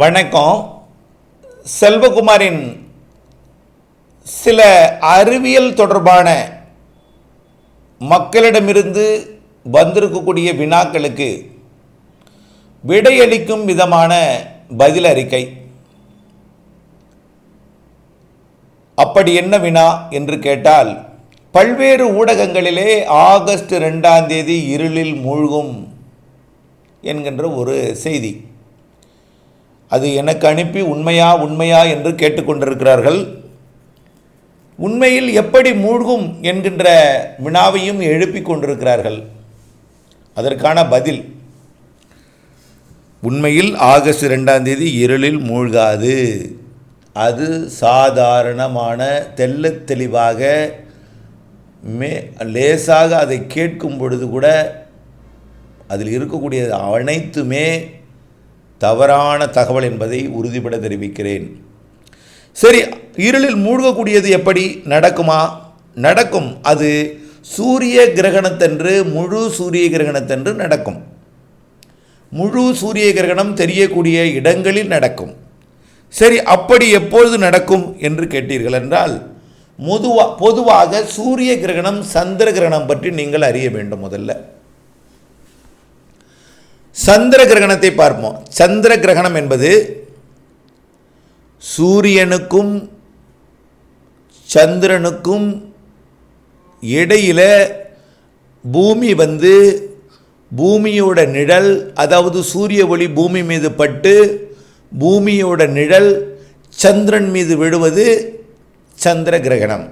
வணக்கம். செல்வகுமாரின் சில அறிவியல் தொடர்பான மக்களிடமிருந்து வந்திருக்கக்கூடிய வினாக்களுக்கு விடையளிக்கும் விதமான பதில் அறிக்கை அப்படி என்ன வினா என்று கேட்டால் பல்வேறு ஊடகங்களிலே ஆகஸ்ட் ரெண்டாம் தேதி இருளில் மூழ்கும் என்கின்ற ஒரு செய்தி. அது எனக்கு அனுப்பி உண்மையா உண்மையா என்று கேட்டுக்கொண்டிருக்கிறார்கள். உண்மையில் எப்படி மூழ்கும் என்கின்ற வினாவையும் எழுப்பிக் கொண்டிருக்கிறார்கள். அதற்கான பதில் உண்மையில் ஆகஸ்ட் ரெண்டாம் தேதி இருளில் மூழ்காது. அது சாதாரணமான தெள்ளத் தெளிவாக மே லேசாக அதை கேட்கும் பொழுது கூட அதில் இருக்கக்கூடிய அனைத்துமே தவறான தகவல் என்பதை உறுதிபட தெரிவிக்கிறேன். சரி இருளில் மூழ்கக்கூடியது எப்படி? நடக்குமா? நடக்கும். அது சூரிய கிரகணத்தன்று முழு சூரிய கிரகணத்தன்று நடக்கும். முழு சூரிய கிரகணம் தெரியக்கூடிய இடங்களில் நடக்கும். சரி அப்படி எப்பொழுது நடக்கும் என்று கேட்டீர்கள் என்றால் முதுவா பொதுவாக சூரிய கிரகணம் சந்திர கிரகணம் பற்றி நீங்கள் அறிய வேண்டும் முதல்ல. சந்திர கிரகணத்தை பார்ப்போம். சந்திர கிரகணம் என்பது சூரியனுக்கும் சந்திரனுக்கும் இடையில் பூமி வந்து பூமியோட நிழல் அதாவது சூரிய ஒளி பூமி மீது பட்டு பூமியோட நிழல் சந்திரன் மீது விழுவது சந்திர கிரகணம்.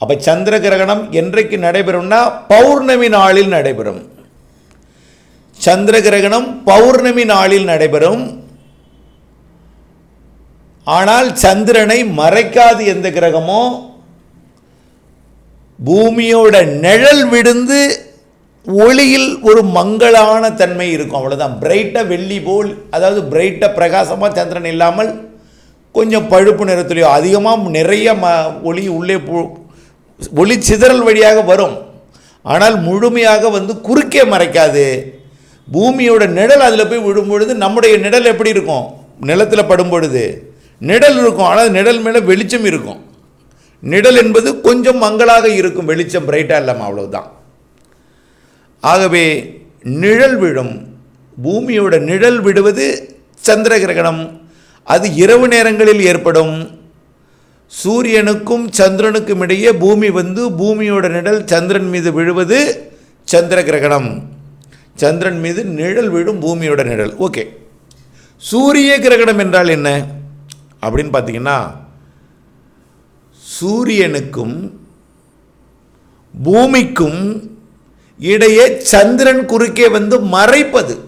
அப்போ சந்திர கிரகணம் என்றைக்கு நடைபெறும்னா பௌர்ணமி நாளில் நடைபெறும். சந்திர கிரகணம் பௌர்ணமி நாளில் நடைபெறும். ஆனால் சந்திரனை மறைக்காது எந்த கிரகமோ? பூமியோட நிழல் விழுந்து ஒளியில் ஒரு மங்களான தன்மை இருக்கும். அவ்வளோதான் பிரைட்டாக வெள்ளி போல் அதாவது பிரைட்டாக பிரகாசமாக சந்திரன் இல்லாமல் கொஞ்சம் பழுப்பு நிறத்துலையோ அதிகமாக நிறைய ம ஒளி உள்ளே போ ஒளி சிதறல் வழியாக வரும். ஆனால் முழுமையாக வந்து குறுக்கே மறைக்காது. பூமியோட நிழல் அதில் போய் விழும்பொழுது நம்முடைய நிழல் எப்படி இருக்கும்? நிலத்தில் படும் பொழுது நிழல் இருக்கும் ஆனால் நிழல் மேலே வெளிச்சம் இருக்கும். நிழல் என்பது கொஞ்சம் மங்களாக இருக்கும் வெளிச்சம் பிரைட்டாக இல்லாமல் அவ்வளவுதான். ஆகவே நிழல் விழும் பூமியோட நிழல் விடுவது சந்திர கிரகணம். அது இரவு நேரங்களில் ஏற்படும். சூரியனுக்கும் சந்திரனுக்கும் இடையே பூமி வந்து பூமியோட நிழல் சந்திரன் மீது விழுவது சந்திர கிரகணம். சந்திரன் மீது நிழல் விடும் பூமியோட நிழல். ஓகே சூரிய கிரகணம் என்றால் என்ன? அப்படின்னு பார்த்தீங்கன்னா சூரியனுக்கும் பூமிக்கும் இடையே சந்திரன் குறுக்கே வந்து மறைப்பது.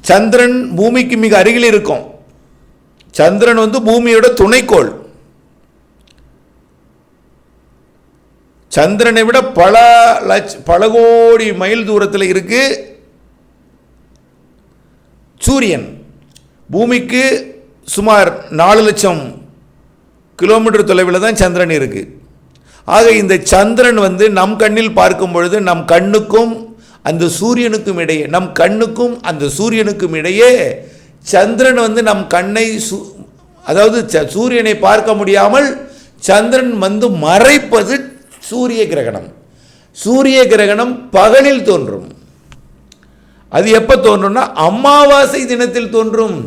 சந்திரன் பூமிக்கு மிக அருகில் இருக்கும். சந்திரன் வந்து பூமியோட துணைக்கோள். சந்திரனை விட பல லட்ச பல கோடி மைல் தூரத்தில் இருக்கு சூரியன். பூமிக்கு சுமார் நாலு லட்சம் கிலோமீட்டர் தொலைவில் தான் சந்திரன் இருக்கு. ஆக இந்த சந்திரன் வந்து நம் கண்ணில் பார்க்கும் பொழுது நம் கண்ணுக்கும் அந்த சூரியனுக்கும் இடையே நம் கண்ணுக்கும் அந்த சூரியனுக்கும் இடையே சந்திரன் வந்து நம் கண்ணை சு அதாவது ச- சூரியனை பார்க்க முடியாமல் சந்திரன் வந்து மறைப்பது சூரிய கிரகணம். சூரிய கிரகணம் பகலில் தோன்றும். அது எப்போ தோன்றும்னா அமாவாசை தினத்தில் தோன்றும்.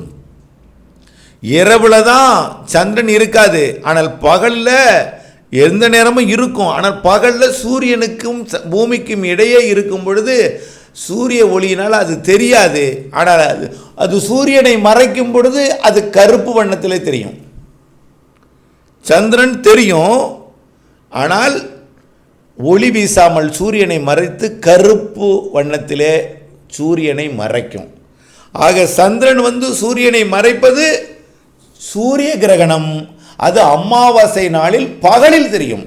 இரவுல தான் சந்திரன் இருக்காது. ஆனால் பகலில் எந்த நேரமும் இருக்கும். ஆனால் பகலில் சூரியனுக்கும் ச- பூமிக்கும் இடையே இருக்கும் பொழுது சூரிய ஒளியினால் அது தெரியாது. ஆனால் அது அது சூரியனை மறைக்கும் பொழுது அது கருப்பு வண்ணத்தில் தெரியும். சந்திரன் தெரியும். ஆனால் ஒளி வீசாமல் சூரியனை மறைத்து கருப்பு வண்ணத்திலே சூரியனை மறைக்கும். ஆக சந்திரன் வந்து சூரியனை மறைப்பது சூரிய கிரகணம். அது அமாவாசை நாளில் பகலில் தெரியும்.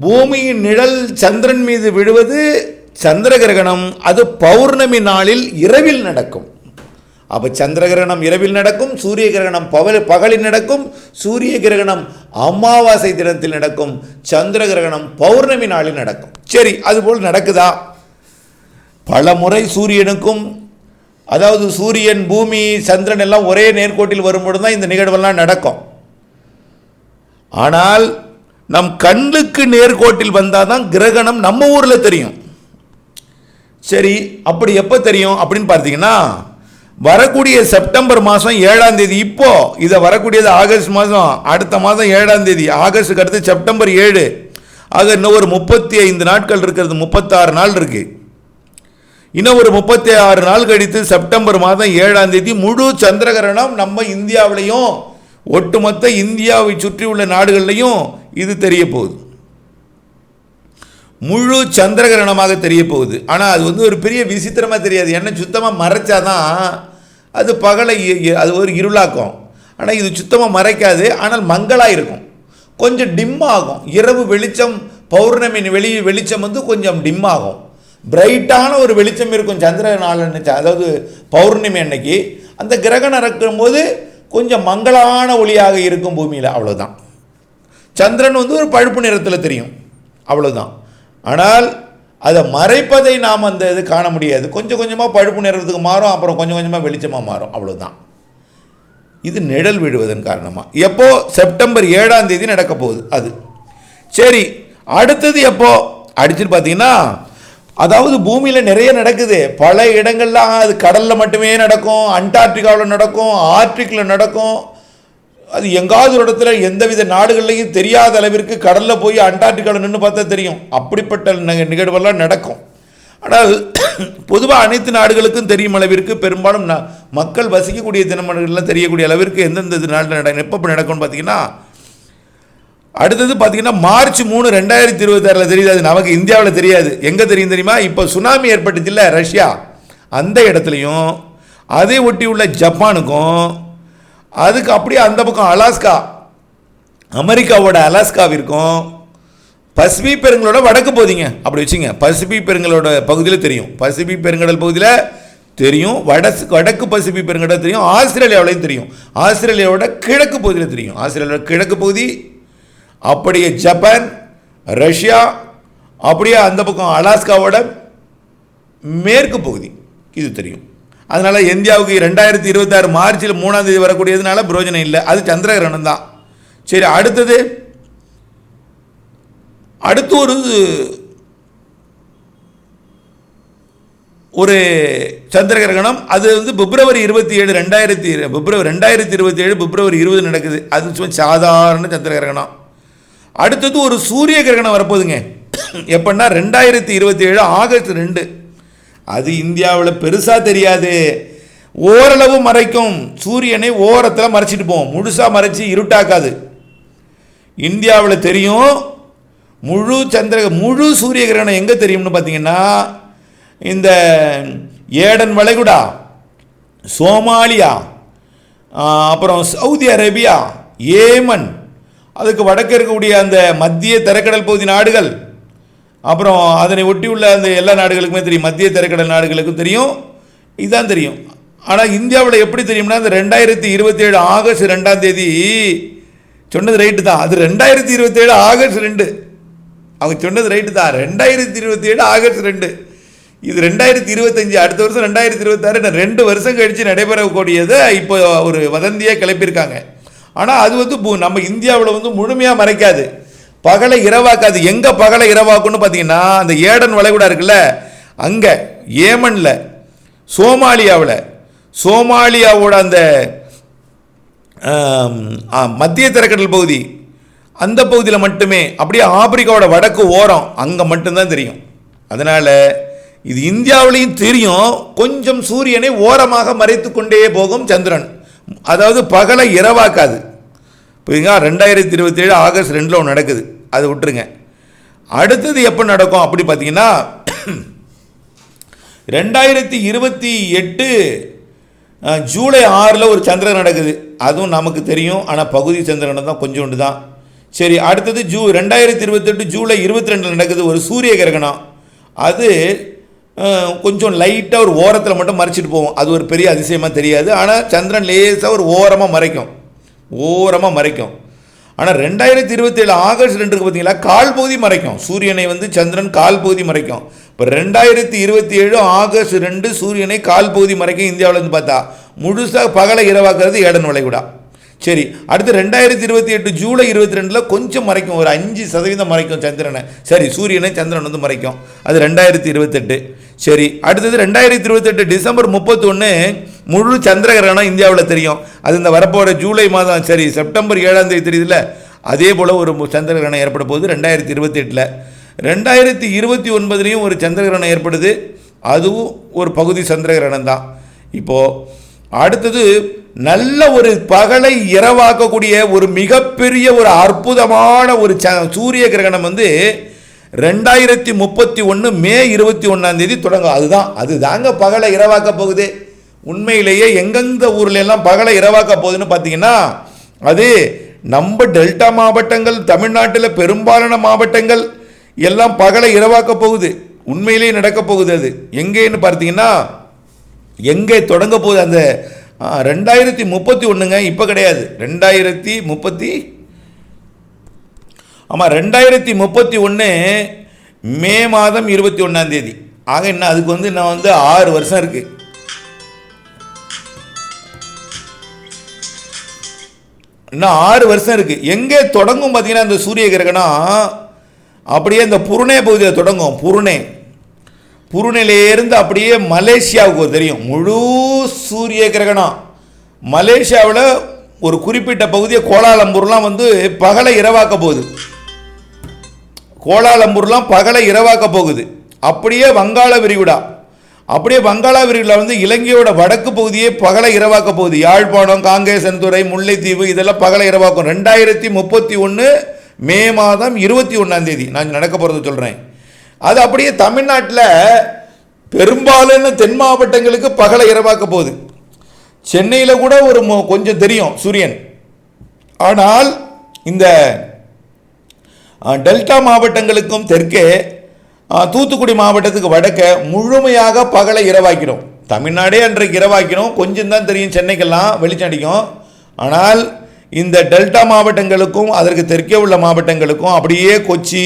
பூமியின் நிழல் சந்திரன் மீது விழுவது சந்திர கிரகணம். அது பௌர்ணமி நாளில் இரவில் நடக்கும். அப்போ சந்திர கிரகணம் இரவில் நடக்கும் சூரிய கிரகணம் பகல் பகலில் நடக்கும் சூரிய கிரகணம் அமாவாசை தினத்தில் நடக்கும் சந்திர கிரகணம் பௌர்ணமி நாளில் நடக்கும். சரி அதுபோல் நடக்குதா? பல முறை சூரியனுக்கும் அதாவது சூரியன் பூமி சந்திரன் எல்லாம் ஒரே நேர்கோட்டில் வரும்பொழுது தான் இந்த நிகழ்வெல்லாம் நடக்கும். ஆனால் நம் கண்ணுக்கு நேர்கோட்டில் வந்தால் தான் கிரகணம் நம்ம ஊரில் தெரியும். சரி அப்படி எப்போ தெரியும் அப்படின்னு பார்த்தீங்கன்னா வரக்கூடிய செப்டம்பர் மாதம் ஏழாம் தேதி. இப்போ இதை வரக்கூடியது ஆகஸ்ட் மாதம் அடுத்த மாதம் ஏழாம் தேதி. ஆகஸ்ட்டுக்கு அடுத்து செப்டம்பர் ஏழு. ஆக இன்னும் ஒரு முப்பத்தி ஐந்து நாட்கள் இருக்கிறது முப்பத்தாறு நாள் இருக்கு. இன்னும் ஒரு முப்பத்தி ஆறு நாள் கழித்து செப்டம்பர் மாதம் ஏழாம் தேதி முழு சந்திரகிரகணம் நம்ம இந்தியாவிலையும் ஒட்டுமொத்த இந்தியாவை சுற்றியுள்ள நாடுகள்லையும் இது தெரிய போகுது. முழு சந்திரகிரகணமாக தெரிய போகுது. ஆனால் அது வந்து ஒரு பெரிய விசித்திரமாக தெரியாது. என்ன சுத்தமாக மறைச்சாதான் அது பகலை இ- அது ஒரு இருளாக்கும். ஆனால் இது சுத்தமாக மறைக்காது ஆனால் மங்களாக இருக்கும் கொஞ்சம் டிம் ஆகும் இரவு வெளிச்சம் பௌர்ணமி வெளி வெளிச்சம் வந்து கொஞ்சம் டிம் ஆகும் பிரைட்டான ஒரு வெளிச்சம் இருக்கும் சந்திர நாள் அதாவது பௌர்ணமி அன்னைக்கு. அந்த கிரகணம் இருக்கும்போது கொஞ்சம் மங்களான ஒளியாக இருக்கும் பூமியில் அவ்வளோதான் சந்திரன் வந்து ஒரு பழுப்பு நிறத்தில் தெரியும். அவ்வளோதான் ஆனால் அதை மறைப்பதை நாம் அந்த இது காண முடியாது. கொஞ்சம் கொஞ்சமாக பழுப்பு நிறத்துக்கு மாறும் அப்புறம் கொஞ்சம் கொஞ்சமாக வெளிச்சமாக மாறும். அவ்வளோதான் இது நிழல் விழுவதன் காரணமாக எப்போ? செப்டம்பர் ஏழாம் தேதி நடக்க போகுது அது. சரி அடுத்தது எப்போ? அடிச்சுட்டு பார்த்தீங்கன்னா அதாவது பூமியில் நிறைய நடக்குது. பல இடங்கள்லாம் அது கடலில் மட்டுமே நடக்கும் அண்டார்டிகாவில் நடக்கும் ஆர்டிக்கில் நடக்கும். அது எங்காவது ஒரு இடத்துல எந்தவித நாடுகள்லையும் தெரியாத அளவிற்கு கடலில் போய் அண்டார்டிகாவில் நின்று பார்த்தா தெரியும். அப்படிப்பட்ட நிகழ்வெல்லாம் நடக்கும். ஆனால் பொதுவாக அனைத்து நாடுகளுக்கும் தெரியும் அளவிற்கு பெரும்பாலும் ந- மக்கள் வசிக்கக்கூடிய தினமலர்களில் தெரியக்கூடிய அளவிற்கு எந்தெந்த நாட்டில் நட எப்போ நடக்கும்னு பார்த்தீங்கன்னா அடுத்தது பார்த்தீங்கன்னா மார்ச் மூணு ரெண்டாயிரத்தி இருபத்தாறில் தெரியுது. அது நமக்கு இந்தியாவில் தெரியாது. எங்கே தெரியும் தெரியுமா? இப்போ சுனாமி ஏற்பட்டுச்சுல்ல ரஷ்யா. அந்த இடத்துலையும் அதை ஒட்டி உள்ள ஜப்பானுக்கும் அதுக்கு அப்படியே அந்த பக்கம் அலாஸ்கா அமெரிக்காவோட அலாஸ்காவிற்கும் பசிபி பெருங்களோட வடக்கு பகுதிங்க. அப்படி வச்சுங்க. பசிபி பெருங்களோட பகுதியில் தெரியும். பசிபி பெருங்கடல் பகுதியில் தெரியும். வடசு வடக்கு பசிபி பெருங்கடல் தெரியும். ஆஸ்திரேலியாவிலையும் தெரியும். ஆஸ்திரேலியாவோட கிழக்கு பகுதியில் தெரியும். ஆஸ்திரேலியாவோட கிழக்கு பகுதி அப்படியே ஜப்பான் ரஷ்யா அப்படியே அந்த பக்கம் அலாஸ்காவோட மேற்கு பகுதி. இது தெரியும். அதனால் இந்தியாவுக்கு ரெண்டாயிரத்தி இருபத்தாறு மார்ச்சில் மூணாம் தேதி வரக்கூடியதுனால பிரோஜனம் இல்லை. அது சந்திரகிரகணம் தான். சரி அடுத்தது அடுத்து ஒரு ஒரு சந்திரகிரகணம். அது வந்து பிப்ரவரி இருபத்தி ஏழு ரெண்டாயிரத்தி பிப்ரவரி ரெண்டாயிரத்தி இருபத்தி ஏழு பிப்ரவரி இருபது நடக்குது. அது சும்மா சாதாரண சந்திரகிரகணம். அடுத்தது ஒரு சூரிய கிரகணம் வரப்போகுதுங்க. எப்படின்னா ரெண்டாயிரத்தி இருபத்தி ஏழு ஆகஸ்ட் ரெண்டு. அது இந்தியாவில் பெருசாக தெரியாது. ஓரளவு மறைக்கும். சூரியனை ஓரத்தில் மறைச்சிட்டு போவோம். முழுசாக மறைச்சி இருட்டாக்காது. இந்தியாவில் தெரியும். முழு சந்திர முழு சூரிய கிரகணம் எங்கே தெரியும்னு பார்த்தீங்கன்னா இந்த ஏடன் வளைகுடா சோமாலியா அப்புறம் சவுதி அரேபியா ஏமன் அதுக்கு வடக்கு இருக்கக்கூடிய அந்த மத்திய தரைக்கடல் பகுதி நாடுகள் அப்புறம் அதனை ஒட்டியுள்ள அந்த எல்லா நாடுகளுக்குமே தெரியும். மத்திய தரைக்கடல் நாடுகளுக்கும் தெரியும். இதுதான் தெரியும். ஆனால் இந்தியாவில் எப்படி தெரியும்னா அந்த ரெண்டாயிரத்தி இருபத்தி ஏழு ஆகஸ்ட் ரெண்டாம் தேதி சொன்னது ரைட்டு தான். அது ரெண்டாயிரத்தி இருபத்தி ஏழு ஆகஸ்ட் ரெண்டு. அவங்க சொன்னது ரைட்டு தான். ரெண்டாயிரத்தி இருபத்தி ஏழு ஆகஸ்ட் ரெண்டு. இது ரெண்டாயிரத்தி இருபத்தஞ்சி அடுத்த வருஷம் ரெண்டாயிரத்தி இருபத்தாறு ரெண்டு வருஷம் கழித்து நடைபெறக்கூடியதை இப்போ ஒரு வதந்தியாக கிளப்பியிருக்காங்க. ஆனால் அது வந்து பு- நம்ம இந்தியாவில் வந்து முழுமையாக மறைக்காது. பகலை இரவாக்காது. எங்கே பகலை இரவாக்குன்னு பார்த்தீங்கன்னா அந்த ஏடன் வளைகுடா இருக்குல்ல அங்கே ஏமனில் சோமாலியாவில் சோமாலியாவோட அந்த மத்திய திரைக்கடல் பகுதி அந்த பகுதியில் மட்டுமே அப்படியே ஆப்பிரிக்காவோட வடக்கு ஓரம் அங்கே மட்டும்தான் தெரியும். அதனால் இது இந்தியாவிலையும் தெரியும். கொஞ்சம் சூரியனை ஓரமாக மறைத்து கொண்டே போகும் சந்திரன். அதாவது பகலை இரவாக்காது. புரியுங்களா ரெண்டாயிரத்தி இருபத்தேழு ஆகஸ்ட் ரெண்டில் ஒன்று நடக்குது. அதை விட்டுருங்க. அடுத்தது எப்போ நடக்கும் அப்படி பார்த்தீங்கன்னா ரெண்டாயிரத்தி இருபத்தி எட்டு ஜூலை ஆறில் ஒரு சந்திரன் நடக்குது. அதுவும் நமக்கு தெரியும். ஆனால் பகுதி சந்திரன் தான் கொஞ்சோண்டு தான். சரி அடுத்தது ஜூ ரெண்டாயிரத்தி இருபத்தெட்டு ஜூலை இருபத்தி ரெண்டில் நடக்குது ஒரு சூரிய கிரகணம். அது கொஞ்சம் லைட்டாக ஒரு ஓரத்தில் மட்டும் மறைச்சிட்டு போவோம் அது ஒரு பெரிய அதிசயமாக தெரியாது. ஆனால் சந்திரன் லேசாக ஒரு ஓரமாக மறைக்கும். ஓரமாக மறைக்கும். ஆனால் ரெண்டாயிரத்தி இருபத்தேழு ஆகஸ்ட் ரெண்டுக்கு பார்த்தீங்களா கால் பகுதி மறைக்கும். சூரியனை வந்து சந்திரன் கால் பகுதி மறைக்கும். இப்போ ரெண்டாயிரத்தி இருபத்தி ஏழு ஆகஸ்ட் ரெண்டு சூரியனை கால் பகுதி மறைக்கும் இந்தியாவிலேருந்து பார்த்தா முழுசாக பகலை இரவாக்குறது ஏடன் வளைகுடா. சரி அடுத்து ரெண்டாயிரத்தி இருபத்தி எட்டு ஜூலை இருபத்தி ரெண்டில் கொஞ்சம் மறைக்கும். ஒரு அஞ்சு சதவீதம் மறைக்கும் சந்திரனை. சரி சூரியனை சந்திரன் வந்து மறைக்கும். அது ரெண்டாயிரத்தி இருபத்தெட்டு. சரி அடுத்தது ரெண்டாயிரத்தி இருபத்தெட்டு டிசம்பர் முப்பத்தொன்று முழு சந்திர கிரகணம் இந்தியாவில் தெரியும். அது இந்த வரப்போகிற ஜூலை மாதம் சரி செப்டம்பர் ஏழாம் தேதி தெரியுதுல்ல? அதே போல் ஒரு சந்திர கிரகணம் ஏற்பட போகுது ரெண்டாயிரத்தி இருபத்தி எட்டில் ரெண்டாயிரத்தி இருபத்தி ஒன்பதுலேயும் ஒரு சந்திர கிரகணம் ஏற்படுது. அதுவும் ஒரு பகுதி சந்திர கிரகணம் தான். இப்போது அடுத்தது நல்ல ஒரு பகலை இரவாக்கக்கூடிய ஒரு மிகப்பெரிய ஒரு அற்புதமான ஒரு ச சூரிய கிரகணம் வந்து ரெண்டாயிரத்தி முப்பத்தி ஒன்று மே இருபத்தி ஒன்றாம் தேதி தொடங்கும். அதுதான் அது தாங்க பகலை இரவாக்க போகுது. உண்மையிலேயே எங்கெந்த ஊர்ல எல்லாம் பகலை இரவாக்க போகுதுன்னு பார்த்தீங்கன்னா அது நம்ம டெல்டா மாவட்டங்கள் தமிழ்நாட்டில் பெரும்பாலான மாவட்டங்கள் எல்லாம் பகலை இரவாக்க போகுது. உண்மையிலேயே நடக்க போகுது அது. எங்கேன்னு பார்த்தீங்கன்னா எங்கே தொடங்க போகுது அந்த ரெண்டாயிரத்தி முப்பத்தி ஒன்றுங்க இப்போ கிடையாது. ரெண்டாயிரத்தி முப்பத்தி ஆமாம் ரெண்டாயிரத்தி முப்பத்தி ஒன்று மே மாதம் இருபத்தி ஒன்றாந்தேதி ஆக என்ன அதுக்கு வந்து நான் வந்து ஆறு வருஷம் இருக்குது இன்னும் ஆறு வருஷம் இருக்குது எங்கே தொடங்கும் பார்த்தீங்கன்னா இந்த சூரிய கிரகணம் அப்படியே இந்த புருணே பகுதியில் தொடங்கும். புருணே. புருணிலேருந்து அப்படியே மலேசியாவுக்கு தெரியும். முழு சூரிய கிரகணம். மலேசியாவில் ஒரு குறிப்பிட்ட பகுதியை கோலாலம்பூர்லாம் வந்து பகலை இரவாக்க போகுது. கோலாலம்பூர்லாம் பகலை இரவாக்க போகுது. அப்படியே வங்காள விரிகுடா. அப்படியே வங்காள விரிவில் வந்து இலங்கையோட வடக்கு பகுதியே பகலை இரவாக்க போகுது. யாழ்ப்பாணம் காங்கேசன்துறை முல்லைத்தீவு இதெல்லாம் பகலை இரவாக்கும். ரெண்டாயிரத்தி முப்பத்தி ஒன்று மே மாதம் இருபத்தி ஒன்றாம் தேதி. நான் நடக்க போகிறத சொல்கிறேன் அது அப்படியே தமிழ்நாட்டில் பெரும்பாலான தென் மாவட்டங்களுக்கு பகலை இரவாக்க போகுது. சென்னையில் கூட ஒரு கொஞ்சம் தெரியும் சூரியன். ஆனால் இந்த டெல்டா மாவட்டங்களுக்கும் தெற்கே தூத்துக்குடி மாவட்டத்துக்கு வடக்க முழுமையாக பகலை இரவாக்கிறோம். தமிழ்நாடே அன்றைக்கு இரவாக்கிறோம். கொஞ்சம் தான் தெரியும் சென்னைக்கெல்லாம் வெளிச்சம் அடிக்கும் ஆனால் இந்த டெல்டா மாவட்டங்களுக்கும் அதற்கு தெற்கே உள்ள மாவட்டங்களுக்கும் அப்படியே கொச்சி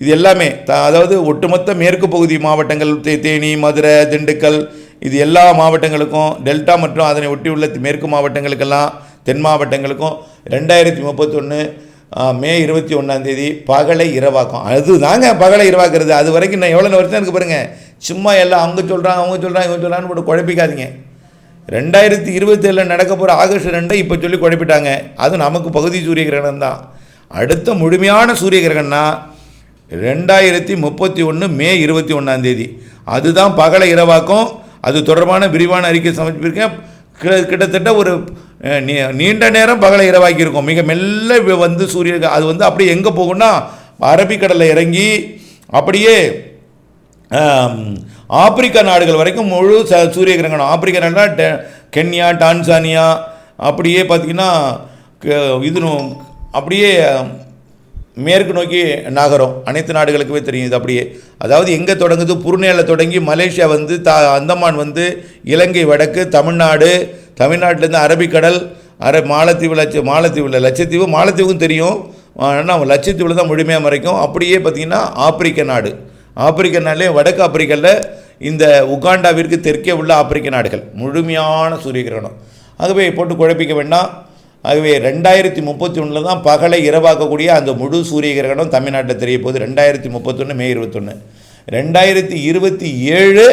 இது எல்லாமே த- அதாவது ஒட்டுமொத்த மேற்கு பகுதி மாவட்டங்கள் தே- தேனி மதுரை திண்டுக்கல் இது எல்லா மாவட்டங்களுக்கும் டெல்டா மற்றும் அதனை ஒட்டியுள்ள மேற்கு மாவட்டங்களுக்கெல்லாம் தென் மாவட்டங்களுக்கும் ரெண்டாயிரத்தி முப்பத்தொன்று மே இருபத்தி ஒன்றாந்தேதி பகலை இரவாக்கும். அதுதாங்க பகலை இரவாக்குறது. அது வரைக்கும் நான் எவ்வளோ வருஷம் இருக்கு பாருங்க. சும்மா எல்லாம் அவங்க சொல்கிறாங்க அவங்க சொல்கிறாங்க இவங்க சொல்கிறான்னு போட்டு குழப்பிக்காதீங்க. ரெண்டாயிரத்தி இருபத்தேழில் நடக்க போகிற ஆகஸ்ட் ரெண்டை இப்போ சொல்லி குழப்பிட்டாங்க. அது நமக்கு பகுதி சூரிய கிரகணம் தான். அடுத்த முழுமையான சூரிய கிரகணம்னா ரெண்டாயிரத்தி முப்பத்தி ஒன்று மே இருபத்தி ஒன்றாந்தேதி அதுதான் பகலை இரவாக்கும். அது தொடர்பான விரிவான அறிக்கை சமர்ப்பிருக்கேன் கிட்ட- கிட்டத்தட்ட ஒரு நீ- நீண்ட நேரம் பகலை இரவாக்கியிருக்கோம். மிக மெல்ல வந்து சூரியன் அது வந்து அப்படியே எங்கே போகும்னா அரபிக்கடலில் இறங்கி அப்படியே ஆப்பிரிக்கா நாடுகள் வரைக்கும் முழு ச சூரிய கிரகணம். ஆப்பிரிக்கா நாடுனா கென்யா டான்சானியா அப்படியே பார்த்திங்கன்னா இதுனும் அப்படியே மேற்கு நோக்கி நகரும். அனைத்து நாடுகளுக்குமே தெரியும் இது அப்படியே. அதாவது எங்கே தொடங்குது? புருனேல தொடங்கி மலேசியா வந்து த அந்தமான் வந்து இலங்கை வடக்கு தமிழ்நாடு தமிழ்நாட்டிலேருந்து அரபிக்கடல் அர மாலத்தீவு லட்ச மாலத்தீவில் லட்சத்தீவு மாலத்தீவுக்கும் தெரியும். ஆனால் லட்சத்தீவில் தான் முழுமையாக மறைக்கும். அப்படியே பார்த்திங்கன்னா ஆப்பிரிக்க நாடு. ஆப்பிரிக்க நாட்டிலே வடக்கு ஆப்பிரிக்காவில் இந்த உகாண்டாவிற்கு தெற்கே உள்ள ஆப்பிரிக்க நாடுகள். முழுமையான சூரிய கிரகணம் ஆகவே போட்டு குழப்பிக்க வேண்டாம். ஆகவே ரெண்டாயிரத்தி முப்பத்தி ஒன்றில் தான் பகலை இரவாக்கக்கூடிய அந்த முழு சூரிய கிரகணம் தமிழ்நாட்டில் தெரிய போகுது. ரெண்டாயிரத்தி முப்பத்தொன்று மே இருபத்தொன்று ரெண்டாயிரத்தி இருபத்தி ஏழு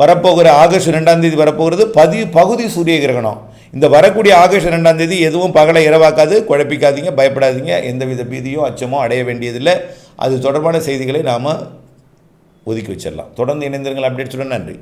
வரப்போகிற ஆகஸ்ட் ரெண்டாம் தேதி வரப்போகிறது பதி பகுதி சூரிய கிரகணம் இந்த வரக்கூடிய ஆகஸ்ட் ரெண்டாம் தேதி எதுவும் பகலை இரவாக்காது குழப்பிக்காதீங்க பயப்படாதீங்க எந்தவித பீதியும் அச்சமோ அடைய வேண்டியதில்லை. அது தொடர்பான செய்திகளை நாம் ஒதுக்கி வச்சிடலாம். தொடர்ந்து இணைந்திருங்கள். அப்டேட்ஸுடன் நன்றி.